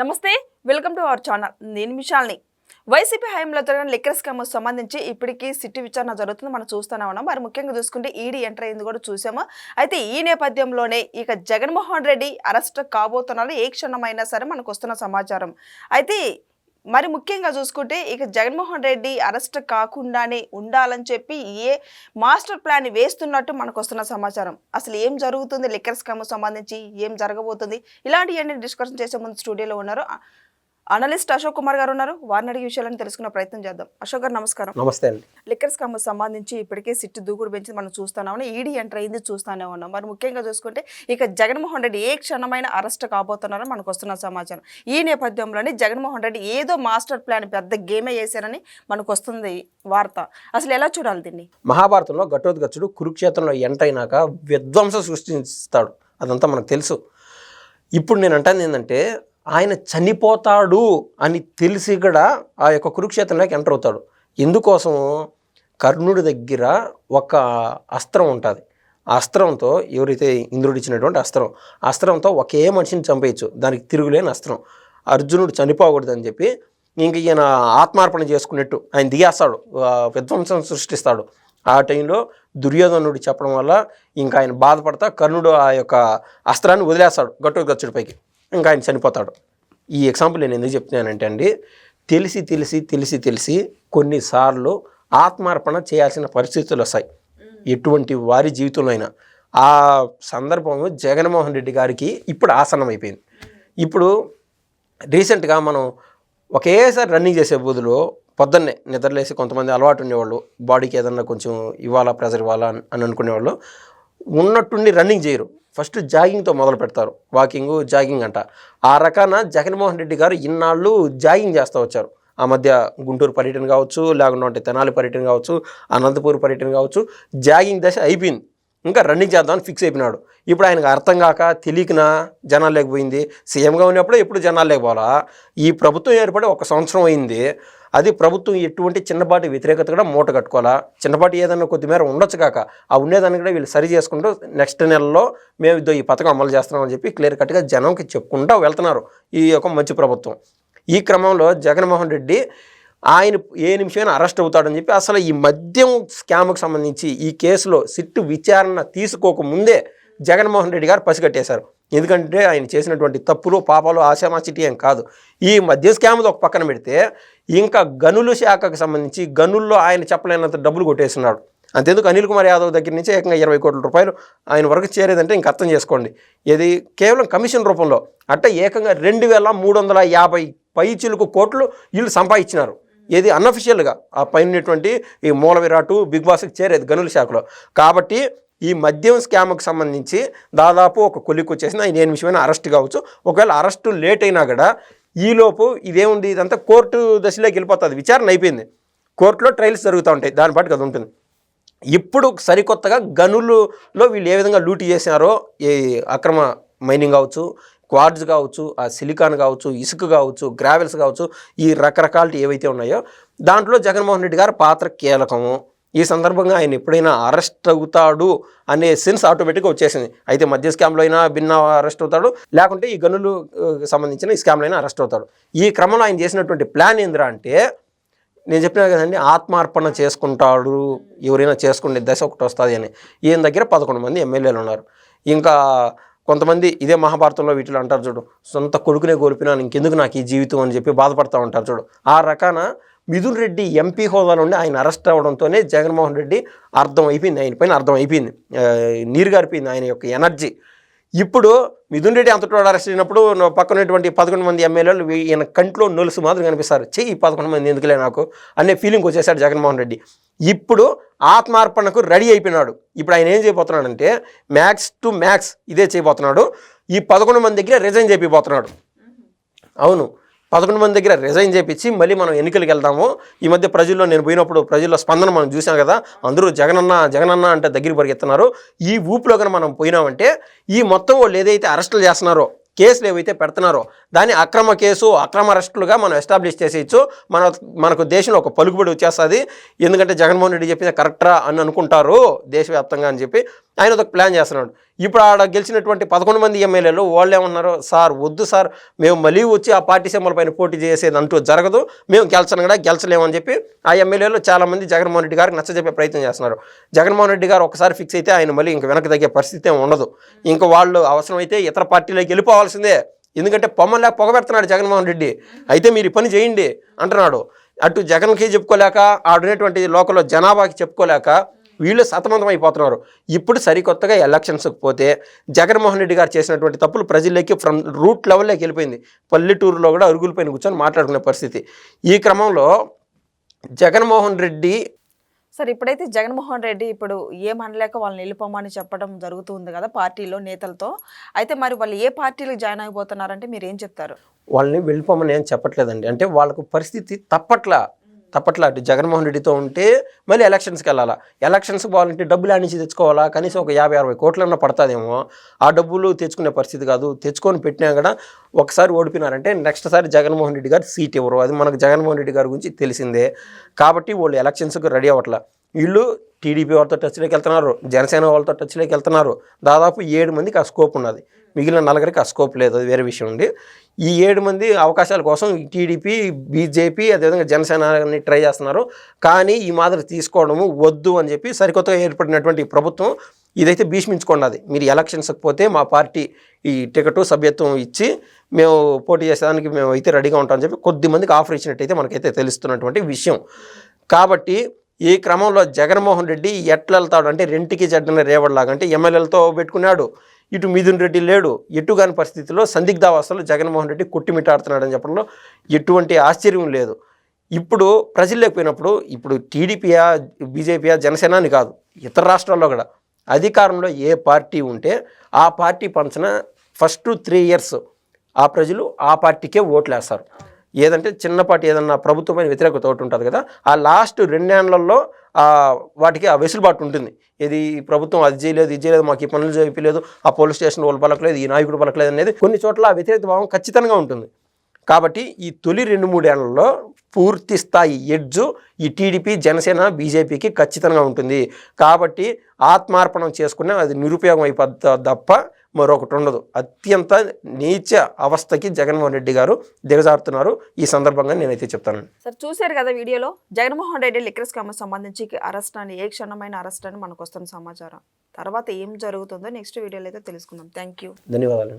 నమస్తే welcome to our channel. నేను విశాల్ని YCP హయాంలో జరిగిన లిక్కర్ స్కామ్ సంబంధించి ఇప్పటికీ సిట్టి విచారణ జరుగుతుంది. మనం చూస్తూనే ఉన్నాం. మరి ముఖ్యంగా చూసుకుంటే ఈడీ ఎంటర్ అయింది కూడా చూసాము. అయితే ఈ నేపథ్యంలోనే ఇక జగన్మోహన్ రెడ్డి అరెస్ట్ కాబోతున్నారు. ఏ క్షణమైనా సరే మనకు వస్తున్న సమాచారం. అయితే మరి ముఖ్యంగా చూసుకుంటే ఇక జగన్మోహన్ రెడ్డి అరెస్ట్ కాకుండానే ఉండాలని చెప్పి ఏ మాస్టర్ ప్లాన్ వేస్తున్నట్టు మనకు వస్తున్న సమాచారం. అసలు ఏం జరుగుతుంది? లిక్కర్ స్కామ్ సంబంధించి ఏం జరగబోతుంది? ఇలాంటివన్నీ డిస్కషన్ చేసే ముందు స్టూడియోలో ఉన్నారు. అనలిస్ట్ అశోక్ కుమార్ గారు ఉన్నారు. వారిని అడిగే విషయాలను తెలుసుకునే ప్రయత్నం చేద్దాం. అశోక్ గారు నమస్కారం. నమస్తే అండి. లిక్కర్ స్కామ్ సంబంధించి ఇప్పటికే సిట్టు దూకుడు పెంచి మనం చూస్తానే ఉన్నాం. ఈడీ ఎంటర్ అయింది చూస్తానే ఉన్నాం. మరి ముఖ్యంగా చూసుకుంటే ఇక జగన్మోహన్ రెడ్డి ఏ క్షణమైన అరెస్ట్ కాబోతున్నారో మనకు వస్తున్న సమాచారం. ఈ నేపథ్యంలోనే జగన్మోహన్ రెడ్డి ఏదో మాస్టర్ ప్లాన్ పెద్ద గేమే వేశారని మనకు వస్తుంది వార్త. అసలు ఎలా చూడాలి దీన్ని? మహాభారతంలో ఘటోద్గచుడు కురుక్షేత్రంలో ఎంటర్ అయినాక విధ్వంసం సృష్టిస్తాడు. అదంతా మనకు తెలుసు. ఇప్పుడు నేను అంటాను ఏంటంటే ఆయన చనిపోతాడు అని తెలిసి కూడా ఆ యొక్క కురుక్షేత్రంలోకి ఎంటర్ అవుతాడు. ఎందుకోసం కర్ణుడి దగ్గర ఒక అస్త్రం ఉంటుంది. ఆ అస్త్రంతో ఎవరైతే ఇంద్రుడు ఇచ్చినటువంటి అస్త్రం అస్త్రంతో ఒకే మనిషిని చంపేయచ్చు. దానికి తిరుగులేని అస్త్రం. అర్జునుడు చనిపోకూడదని చెప్పి ఇంక ఈయన ఆత్మార్పణ చేసుకున్నట్టు ఆయన దిగేస్తాడు. విధ్వంసం సృష్టిస్తాడు. ఆ టైంలో దుర్యోధనుడు చెప్పడం వల్ల ఇంకా ఆయన బాధపడతా కర్ణుడు ఆ యొక్క అస్త్రాన్ని వదిలేస్తాడు గట్టు పైకి. ఇంకా ఆయన చనిపోతాడు. ఈ ఎగ్జాంపుల్ నేను ఎందుకు చెప్తున్నానంటే అండి తెలిసి తెలిసి తెలిసి తెలిసి కొన్నిసార్లు ఆత్మార్పణ చేయాల్సిన పరిస్థితులు వస్తాయి. ఎటువంటి వారి జీవితంలో అయినా. ఆ సందర్భంలో జగన్మోహన్ రెడ్డి గారికి ఇప్పుడు ఆసనం అయిపోయింది. ఇప్పుడు రీసెంట్గా మనం ఒకేసారి రన్నింగ్ చేసే బదులు పొద్దున్నే నిద్రలేసి కొంతమంది అలవాటు ఉండేవాళ్ళు బాడీకి ఏదన్నా కొంచెం ఇవ్వాలా ప్రెజర్ ఇవ్వాలా అని- అని అనుకునేవాళ్ళు ఉన్నట్టుండి రన్నింగ్ చేయరు. ఫస్ట్ జాగింగ్తో మొదలు పెడతారు. వాకింగ్ జాగింగ్ అంట. ఆ రకాన జగన్మోహన్ రెడ్డి గారు ఇన్నాళ్ళు జాగింగ్ చేస్తూ వచ్చారు. ఆ మధ్య గుంటూరు పర్యటన కావచ్చు లేకుంటే తెనాలి పర్యటన కావచ్చు అనంతపూర్ పర్యటన కావచ్చు జాగింగ్ దశ అయిపోయింది. ఇంకా రన్నింగ్ చేద్దామని ఫిక్స్ అయిపోయినాడు. ఇప్పుడు ఆయనకు అర్థం కాక తెలియకనా జనాలు లేకపోయింది? సీఎంగా ఉన్నప్పుడు ఎప్పుడు జనాలు లేకపోవాలా? ఈ ప్రభుత్వం ఏర్పడి ఒక సంవత్సరం అయింది. అది ప్రభుత్వం ఎటువంటి చిన్నపాటి వ్యతిరేకత కూడా మూట కట్టుకోవాలా? చిన్నపాటి ఏదన్నా కొద్దిమేర ఉండొచ్చు కాక ఆ ఉండేదాన్ని కూడా వీళ్ళు సరి చేసుకుంటూ నెక్స్ట్ నెలలో మేము ఇదో ఈ పథకం అమలు చేస్తున్నామని చెప్పి క్లియర్ కట్గా జనంకి చెప్పుకుంటూ వెళ్తున్నారు ఈ యొక్క మంచి ప్రభుత్వం. ఈ క్రమంలో జగన్మోహన్ రెడ్డి ఆయన ఏ నిమిషమైనా అరెస్ట్ అవుతాడని చెప్పి అసలు ఈ మద్యం స్కామ్కి సంబంధించి ఈ కేసులో సిట్టు విచారణ తీసుకోకముందే జగన్మోహన్ రెడ్డి గారు పసిగట్టేశారు. ఎందుకంటే ఆయన చేసినటువంటి తప్పులు పాపాలు ఆశామాచిటీ ఏం కాదు. ఈ మధ్య స్కామ్లో ఒక పక్కన పెడితే ఇంకా గనుల శాఖకు సంబంధించి గనుల్లో ఆయన చెప్పలేనంత డబ్బులు కొట్టేస్తున్నాడు. అంతేందుకు అనిల్ కుమార్ యాదవ్ దగ్గర నుంచి ఏకంగా ఇరవై కోట్ల రూపాయలు ఆయన వరకు చేరేదంటే ఇంక అర్థం చేసుకోండి. ఇది కేవలం కమిషన్ రూపంలో అంటే ఏకంగా రెండు వేల మూడు వందల యాభై పైచులకు కోట్లు వీళ్ళు సంపాదించినారు. ఏది అన్అఫిషియల్గా ఆ పైన ఉన్నటువంటి ఈ మూల విరాటు బిగ్ బాస్కి చేరేది గనుల శాఖలో. కాబట్టి ఈ మద్యం స్కామ్కి సంబంధించి దాదాపు ఒక కొలిక్కి వచ్చేసిన ఆయన ఏ అరెస్ట్ కావచ్చు. ఒకవేళ అరెస్టు లేట్ అయినా కూడా ఈలోపు ఇదేముంది? ఇదంతా కోర్టు దశలోకి వెళ్ళిపోతుంది. విచారణ అయిపోయింది. కోర్టులో ట్రయల్స్ జరుగుతూ ఉంటాయి. దాని బట్టి అది ఉంటుంది. ఇప్పుడు సరికొత్తగా గనులలో వీళ్ళు ఏ విధంగా లూటీ చేశారో ఈ అక్రమ మైనింగ్ కావచ్చు క్వార్డ్స్ కావచ్చు ఆ సిలికాన్ కావచ్చు ఇసుక కావచ్చు గ్రావెల్స్ కావచ్చు ఈ రకరకాలు ఏవైతే ఉన్నాయో దాంట్లో జగన్మోహన్ రెడ్డి గారి పాత్ర కీలకము. ఈ సందర్భంగా ఆయన ఎప్పుడైనా అరెస్ట్ అవుతాడు అనే సెన్స్ ఆటోమేటిక్గా వచ్చేసింది. అయితే మధ్య స్కామ్లో అయినా భిన్న అరెస్ట్ అవుతాడు లేకుంటే ఈ గనులు సంబంధించిన ఈ స్కామ్లో అయినా అరెస్ట్ అవుతాడు. ఈ క్రమంలో ఆయన చేసినటువంటి ప్లాన్ ఏందిరా అంటే నేను చెప్పినా కదండి ఆత్మార్పణ చేసుకుంటాడు ఎవరైనా చేసుకునే దశ ఒకటి వస్తుంది అని. ఈయన దగ్గర పదకొండు మంది ఎమ్మెల్యేలు ఉన్నారు. ఇంకా కొంతమంది ఇదే మహాభారతంలో వీటిలో అంటారు చూడు సొంత కొడుకునే కోల్పోయినాను ఇంకెందుకు నాకు ఈ జీవితం అని చెప్పి బాధపడతా ఉంటారు చూడు. ఆ రకాన మిథున్ రెడ్డి ఎంపీ హోదా నుండి ఆయన అరెస్ట్ అవ్వడంతోనే జగన్మోహన్ రెడ్డి అర్థం అయిపోయింది ఆయన పైన అర్థం అయిపోయింది నీరు గారిపోయింది ఆయన యొక్క ఎనర్జీ. ఇప్పుడు మిథున్ రెడ్డి అంతటోడు అరెస్ట్ అయినప్పుడు పక్కనటువంటి పదకొండు మంది ఎమ్మెల్యేలు ఈయన కంట్లో నొలుసు మాత్రం కనిపిస్తారు. చెయ్యి ఈ పదకొండు మంది ఎందుకులే నాకు అనే ఫీలింగ్ వచ్చేసాడు జగన్మోహన్ రెడ్డి. ఇప్పుడు ఆత్మార్పణకు రెడీ అయిపోయినాడు. ఇప్పుడు ఆయన ఏం చేయబోతున్నాడంటే మ్యాక్స్ టు మ్యాక్స్ ఇదే చేయబోతున్నాడు. ఈ పదకొండు మంది దగ్గర రిజైన్ చేపిపోతున్నాడు అవును పదకొండు మంది దగ్గర రిజైన్ చేపించి మళ్ళీ మనం ఎన్నికలకు వెళ్దాము. ఈ మధ్య ప్రజల్లో నేను పోయినప్పుడు ప్రజల్లో స్పందన మనం చూసాం కదా అందరూ జగనన్న జగనన్న అంటే దగ్గర పరిగెత్తున్నారు. ఈ ఊపులో కనుక మనం పోయినామంటే ఈ మొత్తం వాళ్ళు ఏదైతే అరెస్టులు చేస్తున్నారో కేసులు ఏవైతే పెడుతున్నారో దాన్ని అక్రమ కేసు అక్రమ అరెస్టులుగా మనం ఎస్టాబ్లిష్ చేసేయచ్చు. మన మనకు దేశంలో ఒక పలుకుబడి వచ్చేస్తుంది. ఎందుకంటే జగన్మోహన్ రెడ్డి చెప్పింది కరెక్టరా అని అనుకుంటారు దేశవ్యాప్తంగా అని చెప్పి. ఆయన ఒక ప్లాన్ చేస్తున్నాడు. ఇప్పుడు ఆడ గెలిచినటువంటి పదకొండు మంది ఎమ్మెల్యేలు వాళ్ళు ఏమన్నారు సార్ వద్దు సార్ మేము మళ్ళీ వచ్చి ఆ పార్టీ సింబల్ పైన పోటీ చేసేది అంటూ జరగదు. మేము గెలిచను కూడా గెలిచలేమని చెప్పి ఆ ఎమ్మెల్యేలు చాలామంది జగన్మోహన్ రెడ్డి గారికి నచ్చజెప్పే ప్రయత్నం చేస్తున్నారు. జగన్మోహన్ రెడ్డి గారు ఒకసారి ఫిక్స్ అయితే ఆయన మళ్ళీ ఇంక వెనక్కి తగ్గే పరిస్థితి ఉండదు. ఇంకా వాళ్ళు అవసరమైతే ఇతర పార్టీలోకి వెళ్ళిపోవాల్సిందే. ఎందుకంటే పొమ్మలేక పొగబెడుతున్నాడు జగన్మోహన్ రెడ్డి. అయితే మీరు పని చేయండి అంటున్నాడు. అటు జగన్కి చెప్పుకోలేక ఆడునేటువంటి లోకల్లో జనాభాకి చెప్పుకోలేక వీళ్ళు సతమతం అయిపోతున్నారు. ఇప్పుడు సరికొత్తగా ఎలక్షన్స్కి పోతే జగన్మోహన్ రెడ్డి గారు చేసినటువంటి తప్పులు ప్రజల్లోకి ఫ్రమ్ రూట్ లెవెల్లోకి వెళ్ళిపోయింది. పల్లెటూరులో కూడా అరుగుల పైన కూర్చొని మాట్లాడుకునే పరిస్థితి. ఈ క్రమంలో జగన్మోహన్ రెడ్డి సార్ ఇప్పుడైతే జగన్మోహన్ రెడ్డి ఇప్పుడు ఏమనలేక వాళ్ళని వెళ్ళిపోమని చెప్పడం జరుగుతుంది కదా పార్టీలో నేతలతో. అయితే మరి వాళ్ళు ఏ పార్టీలో జాయిన్ అయిపోతున్నారంటే మీరు ఏం చెప్తారు? వాళ్ళని వెళ్ళిపోమని ఏం చెప్పట్లేదండి. అంటే వాళ్ళకు పరిస్థితి తప్పట్లా తప్పట్లా అటు జగన్మోహన్ రెడ్డితో ఉంటే మళ్ళీ ఎలక్షన్స్కి వెళ్ళాలా? ఎలక్షన్స్కి పోవాలంటే డబ్బులు ఆడించి తెచ్చుకోవాలా? కనీసం ఒక యాభై అరవై కోట్లన్నా పడుతుందేమో. ఆ డబ్బులు తెచ్చుకునే పరిస్థితి కాదు. తెచ్చుకొని పెట్టినా కూడా ఒకసారి ఓడిపోయినారంటే నెక్స్ట్ సారి జగన్మోహన్ రెడ్డి గారు సీట్ ఇవ్వరు. అది మనకు జగన్మోహన్ రెడ్డి గారి గురించి తెలిసిందే. కాబట్టి వాళ్ళు ఎలక్షన్స్కి రెడీ అవ్వట్లా. వీళ్ళు టీడీపీ వాళ్ళతో టచ్లోకి వెళ్తున్నారు జనసేన వాళ్ళతో టచ్లోకి వెళ్తున్నారు. దాదాపు ఏడు మందికి ఆ స్కోప్ ఉన్నది. మిగిలిన నలుగురికి ఆ స్కోప్ లేదు అది వేరే విషయం ఉంది. ఈ ఏడు మంది అవకాశాల కోసం టీడీపీ బీజేపీ అదేవిధంగా జనసేనని ట్రై చేస్తున్నారు. కానీ ఈ మాదిరి తీసుకోవడము వద్దు అని చెప్పి సరికొత్తగా ఏర్పడినటువంటి ప్రభుత్వం ఇదైతే భీష్మించుకున్నది. మీరు ఎలక్షన్స్కి పోతే మా పార్టీ ఈ టికెట్ సభ్యత్వం ఇచ్చి మేము పోటీ చేసేదానికి మేము అయితే రెడీగా ఉంటామని చెప్పి కొద్ది మందికి ఆఫర్ ఇచ్చినట్టయితే మనకైతే తెలుస్తున్నటువంటి విషయం. కాబట్టి ఈ క్రమంలో జగన్మోహన్ రెడ్డి ఎట్లా వెళ్తాడు అంటే రెంటికి చెడ్డన రేవడిలాగా అంటే ఎమ్మెల్యేలతో పెట్టుకున్నాడు. ఇటు మిథున్ రెడ్డి లేడు. ఎటు కాని పరిస్థితిలో సందిగ్ధావస్థలో జగన్మోహన్ రెడ్డి కొట్టిమిటాడుతున్నాడని చెప్పడంలో ఎటువంటి ఆశ్చర్యం లేదు. ఇప్పుడు ప్రజల్లోకి పోయినప్పుడు ఇప్పుడు టీడీపీయా బీజేపీయా జనసేన అని కాదు ఇతర రాష్ట్రాల్లో కూడా. అధికారంలో ఏ పార్టీ ఉంటే ఆ పార్టీ పంచిన ఫస్ట్ త్రీ ఇయర్స్ ఆ ప్రజలు ఆ పార్టీకే ఓట్లు వేస్తారు ఏదంటే చిన్నపాటి ఏదన్నా ప్రభుత్వమైన వ్యతిరేకత ఒకటి ఉంటుంది కదా ఆ లాస్ట్ రెండేళ్ళలో వాటికి ఆ వెసులుబాటు ఉంటుంది. ఇది ప్రభుత్వం అది చేయలేదు ఇది చేయలేదు మాకు ఈ పనులు చేయలేదు ఆ పోలీస్ స్టేషన్ వాళ్ళు పలకలేదు ఈ నాయకుడు పలకలేదు అనేది కొన్ని చోట్ల ఆ వ్యతిరేక భావం ఖచ్చితంగా ఉంటుంది. కాబట్టి ఈ తొలి రెండు మూడేళ్ళలో పూర్తి స్థాయి ఎడ్జు ఈ టీడీపీ జనసేన బీజేపీకి ఖచ్చితంగా ఉంటుంది. కాబట్టి ఆత్మార్పణం చేసుకునే అది నిరుపయోగం అయిపోద్ద తప్ప మరొకటి ఉండదు. అత్యంత నీచ అవస్థకి జగన్మోహన్ రెడ్డి గారు దిగజారుతున్నారు. ఈ సందర్భంగా నేనైతే చెప్తాను. సార్ చూశారు కదా వీడియోలో? జగన్మోహన్ రెడ్డి లిక్కర్ స్కామ్ సంబంధించి అరెస్ట్ అని ఏ క్షణమైన అరెస్ట్ అని మనకు వస్తున్న సమాచారం. తర్వాత ఏం జరుగుతుందో నెక్స్ట్ వీడియోలో అయితే తెలుసుకుందాం. Thank you. ధన్యవాదాలు.